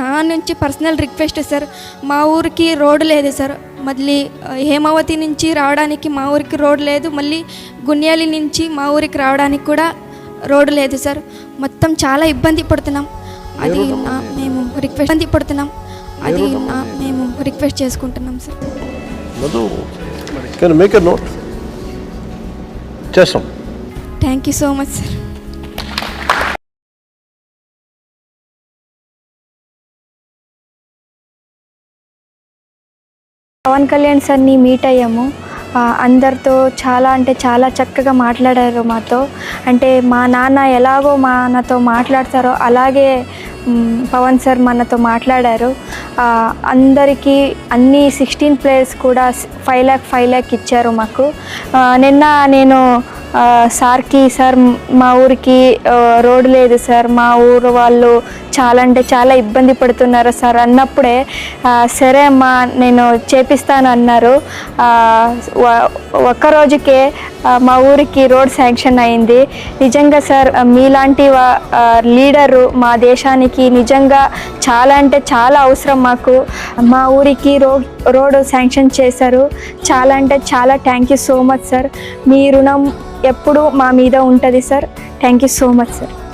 నా నుంచి personal request sir మా ఊరికి రోడ్డు లేదు సార్. మళ్ళీ హేమావతి నుంచి రావడానికి మా ఊరికి రోడ్ లేదు. మళ్ళీ గున్యాలి నుంచి మా ఊరికి రావడానికి కూడా రోడ్డు లేదు సార్. మొత్తం చాలా ఇబ్బంది పడుతున్నాం. అది మేము రిక్వెస్ట్ ఇబ్బంది పడుతున్నాం. అది మేము రిక్వెస్ట్ చేసుకుంటున్నాం sir. Thank you so much sir Pawan Kalyan సార్ని మీట్ అయ్యాము. అందరితో చాలా అంటే చాలా చక్కగా మాట్లాడారు మాతో. అంటే మా నాన్న ఎలాగో మనతో మాట్లాడతారో అలాగే పవన్ సార్ మనతో మాట్లాడారు. అందరికీ అన్ని సిక్స్టీన్ ప్లేయర్స్ కూడా ఫైవ్ ల్యాక్ ఫైవ్ ల్యాక్ ఇచ్చారు మాకు. నిన్న నేను సార్కి సార్ మా ఊరికి రోడ్డు లేదు సార్. మా ఊరు వాళ్ళు చాలా అంటే చాలా ఇబ్బంది పడుతున్నారు సార్. అన్నప్పుడే సరే అమ్మా నేను చేపిస్తాను అన్నారు. ఆ, ఒక్క రోజుకే మా ఊరికి రోడ్ శాంక్షన్ అయింది. నిజంగా సార్ మీలాంటి వా- లీడరు మా దేశానికి నిజంగా చాలా అంటే చాలా అవసరం మాకు. మా ఊరికి రోడ్ రోడ్ శాంక్షన్ చేశారు. చాలా అంటే చాలా thank you so much sir. మీ రుణం ఎప్పుడు మా మీద ఉంటుంది sir. Thank you so much sir.